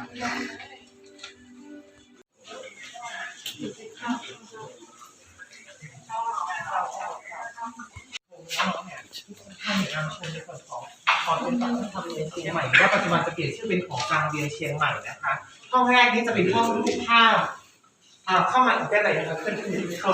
ขอเป็นของทำเรียนเชียงใหม่ว่าปัจจุบันจะเปลี่ยนชื่อเป็นของกลางเรียนเชียงใหม่นะคะห้องแรกนี้จะเป็นห้องรูปภาพอ่าเข้ามาอีกได้ไหนนะครังเพื่อนที่อยู่ที่ห้อ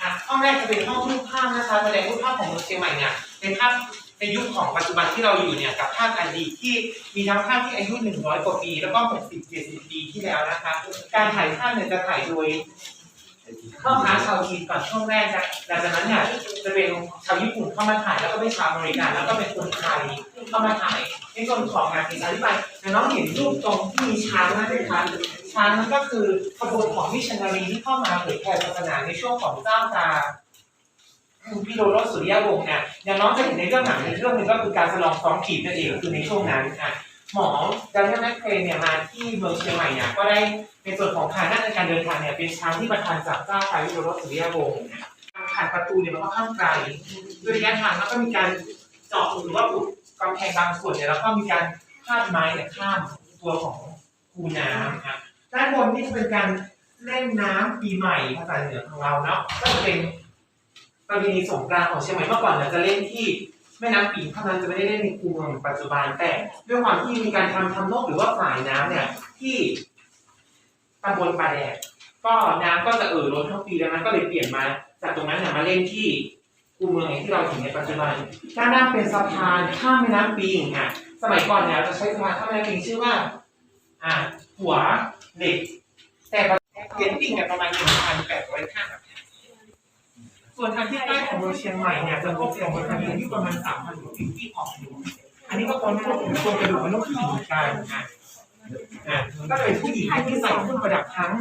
อะห้องแรกจะเป็นห้องรูปภาพนะคะแสดงรูปภาพของเมืองเชียงใหม่เนี่ยเป็นภาพ ในยุคของปัจจุบันที่เราอยู่เนี่ยกับภาพอดีตที่มีทั้งภาพที่อายุ 100 กว่าปี แล้วก็ 60 70 ปีที่แล้วนะคะการถ่ายภาพเนี่ยจะถ่ายโดยพ่อค้าชาวจีนก่อนช่วงแรกนะหลังจากนั้นเนี่ยจะเป็นชาวญี่ปุ่นเข้ามาถ่ายแล้วก็เป็นชาวอเมริกันแล้วก็เป็นคนไทยเข้ามาถ่ายในส่วนของงานที่อธิบายแต่น้องเห็นรูปตรงที่มีช้างนั่ไหมคะช้างนั่นก็คือขบวนของมิชชันนารีที่เข้ามาเผยแผ่ศาสนาในช่วงของเจ้าตา พิโรรสสุริยวงศ์เนี่ยอย่างน้องจะเห็นในเรื่องหนังในเรื่องหนึงก็คือการสลองซ้อมขีดนั่นเองคือในช่วงนั้นอะหมอดันนี่แมคเครนเนี่ยมาที่เมืองเชียงใหม่เนี่ยก็ได้ในส่วนของฐานะในการเดินทางเนี่ยเป็นช้างที่ประทานจากเจ้าพายุโรสสุริยวงศ์เนี่ยทางผ่านประตูเนี่ยมันก็ข้างไกลด้วยระยะทางแล้วก็มีการเจาะหรือว่าอุดกำแพงบางส่วนเนี่ยแล้วก็มีการพาดไม้เนี่ยข้ามตัวของคูน้ำครับด้านบนนี่จะเป็นการเล่นน้ำปีใหม่ภาษาเหนือของเราเนาะก็จะเป็น ประเพณีสงกรานต์ของเชียงใหม่เมื่อก่อนเนี่ยจะเล่นที่แม่น้ำปิงเท่านั้นจะไม่ได้เล่นในคูเมืองปัจจุบันแต่ด้วยความที่มีการทำทำนกหรือว่าฝ่ายน้ำเนี่ยที่ตำบลปลาแดดก็น้ำก็จะเอ่อล้นทั้งปีดังนั้นก็เลยเปลี่ยนมาจากตรงนั้นเนี่ยมาเล่นที่คูเมืองอย่างที่เราเห็นในปัจจุบันด้านหน้าเป็นสะพานข้ามแม่น้ำปิงอะสมัยก่อนเนี่ยจะใช้สะพานข้ามแม่น้ำปิงชื่อว่า อ่าหัวเหล็กแต่ปัจจุบันเปลี่ยนปิงเนี่ยประมาณหนึ่งพันแปดร้อยข้า ส่วนทางที่ใต้ของเมืองเชียงใหม่เนี่ยจะพบเสียงบนทางที่ประมาณสามพันกว่าปีที่ออกอยู่อันนี้ก็ตอนพวกโครงกระดูกมนุษย์ที่อยู่กันอะอะก็เป็นผู้หญิงที่ใส่เครื่องประดับทั้ง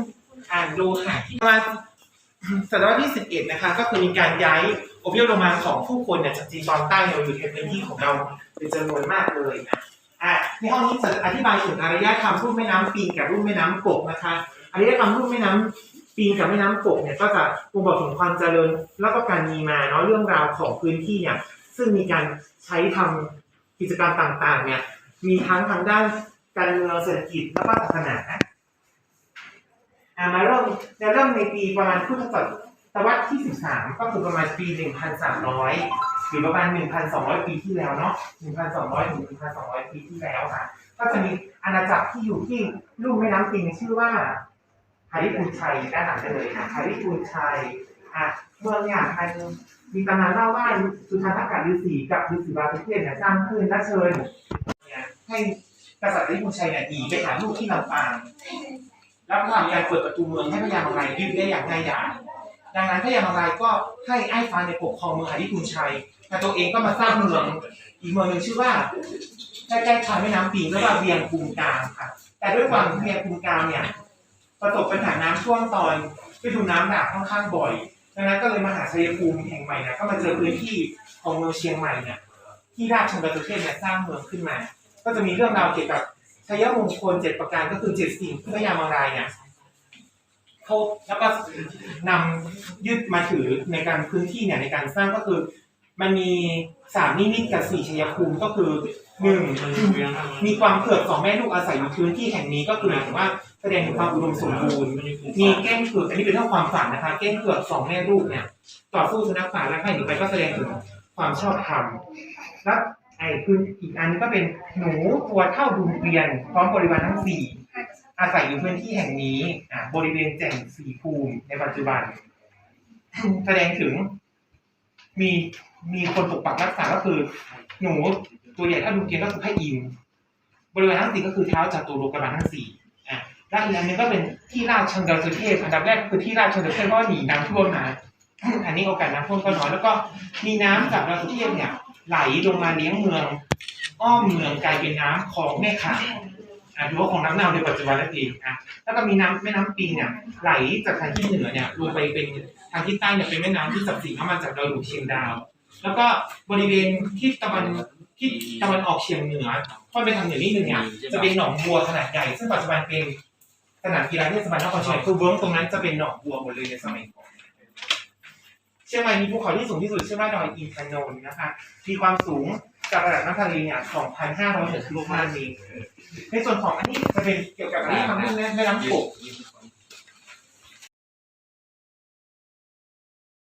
อ่านโลหะที่ประมาณศตวรรษที่11นะคะ ก็คือมีการย้ายอพยพลงมาของผู้คนเนี่ยจากจีนตอนใต้เราอยู่ในพื้นที่ของเราเป็นจำนวนมากเลยนะอะในห้องนี้จะอธิบายถึงอารยธรรมรุ่มแม่น้ำปิงกับรุ่มแม่น้ำกกนะคะอารยธรรมรุ่มแม่น้ำ ปิงกับแม่น้ำกกเนี่ยก็จะบ่งบอกถึงความเจริญแล้วก็การมีมาเนาะเรื่องราวของพื้นที่เนี่ยซึ่งมีการใช้ทำกิจกรรมต่างๆ เนี่ยมีทั้งทางด้านการเมืองเศรษฐกิจแล้วก็ศาสนาอ่ามาเริ่มจะเริ่มในปีประมาณพุทธศตวรรษที่ 13 ก็คือประมาณปี 1,300 หรือประมาณ 1,200 ปีที่แล้วเนาะ 1,200 ถึง 1,200 ปีที่แล้วค่ะ ก็จะมีอาณาจักรที่อยู่ที่ลุ่มแม่น้ำปิงชื่อว่า หาริพูนชัยด้านหลังกันเลยค่ะหาริพูนชัยอะเมืองเนี่ยมันมีตำนานเล่าว่าสุทันทกะฤาษีกับฤาษีบาตุเทศเนี่ยสร้างขึ้นและเชิญเนี่ยให้กษัตริย์ลิมุชัยเนี่ยหนีไปหาลูกที่ลำปางแล้วก็ทำการเปิดประตูเมืองให้พญามังรายยืดได้อย่างง่ายดายดังนั้นพญามังรายก็ให้ไอ้ฟ้าในปกครองเมืองอดิพุนชัยแต่ตัวเองก็มาสร้างเมืองอีกเมืองหนึ่งชื่อว่าใกล้ๆชายแม่น้ำปิงเรียกว่าเวียงกุมกามค่ะแต่ด้วยความเวียงกุมกามเนี่ย ประสบปัญหาน้ำท่วมตอนฤดูน้ำหลากค่อนข้างบ่อยดังนั้นก็เลยมาหาชัยภูมิแห่งใหม่นี่ยก็มาเจอพื้นที่ของเมืองเชียงใหม่เนี่ยที่ราชบัณฑิตเทศเนี่ยสร้างเมืองขึ้นมา ก็จะมีเรื่องราวเกี่ยวกับชัยมงคลเจ็ดประการก็คือเจ็ดสิ่งที่พระยามังรายเนี่ยเขาแล้วก็นำยึดมาถือในการพื้นที่เนี่ยในการสร้างก็คือ มันมีสามนิมิตกับสี่ชัยภูมิก็คือ หนึ่งมีความเผือกสองแม่ลูกอาศัยอยู่พื้นที่แห่งนี้ก็คือหมายถึงว่าแสดงถึงความอุดมสมบูรณ์มีแก้งเผือกอันนี้เป็นเรื่องความฝันนะคะแก้งเผือกสองแม่ลูกเนี่ยต่อสู้ชนะฝ่าและให้หนีไปก็แสดงถึงความชอบธรรมแล้วไอ้คืออีกอันนึงก็เป็นหนูตัวเท่าดุมเกวียนพร้อมบริวารทั้งสี่อาศัยอยู่พื้นที่แห่งนี้อ่าบริเวณแจ่งสีภูมิในปัจจุบัน แสดงถึงมี มีคนปกปักรักษาก็คือ หนูตัวใหญ่เท่าดุมเกียนก็คือพระอินทร์บริเวารทั้งสี่ก็คือเท้าจตุโลกบาลทั้งสี่อะแล้วอีกอันหนึงก็เป็นที่ราชเชิงดาวสุเทพอันดับแรกคือที่ราชเชิงดาวสุเทพเพราะว่าหนีน้ำท่วมมาอันนี้โอกาสน้ำท่วมก็น้อยแล้วก็มีน้ำจากดาวสุเทพเนี่ย ไหลลงมาเลี้ยงเมือง อ้อมเมืองกลายเป็นน้ำของแม่ขาอะหรือว่าของน้ำเน่าในปัจจุบันนั่นเองอะแล้วก็มีน้ำแม่น้ำปิงเนี่ยไหลจากทางที่เหนือเนี่ยลงไปเป็นทางที่ใต้เนี่ยเป็นแม่น้ำที่สับสีเข้ามาจากดอยหลวงเชียงดาว แล้วก็บริเวณที่ตะวันที่ตะวันออกเฉียงเหนือค่อนไปทางเหนือนิดนึงเนี่ยจะเป็นหนองบัวขนาดใหญ่ ซึ่งปัจจุบันเป็นสนามกีฬาเทศบาลนครเชียงใหม่คือเวิร์กตรงนั้นจะเป็นหนองบัวหมดเลยในสมัยก่อนเชียงใหม่มีภูเขาที่สูงที่สุดชื่อว่าดอยอินทนนท์นะคะมีความสูงจากระดับน้ำทะเลเนี่ย2,500ถึงกิโลเมตรเมตรในส่วนของอันนี้จะเป็นเกี่ยวกับอันนี้ทำเรื่องแม่น้ำกก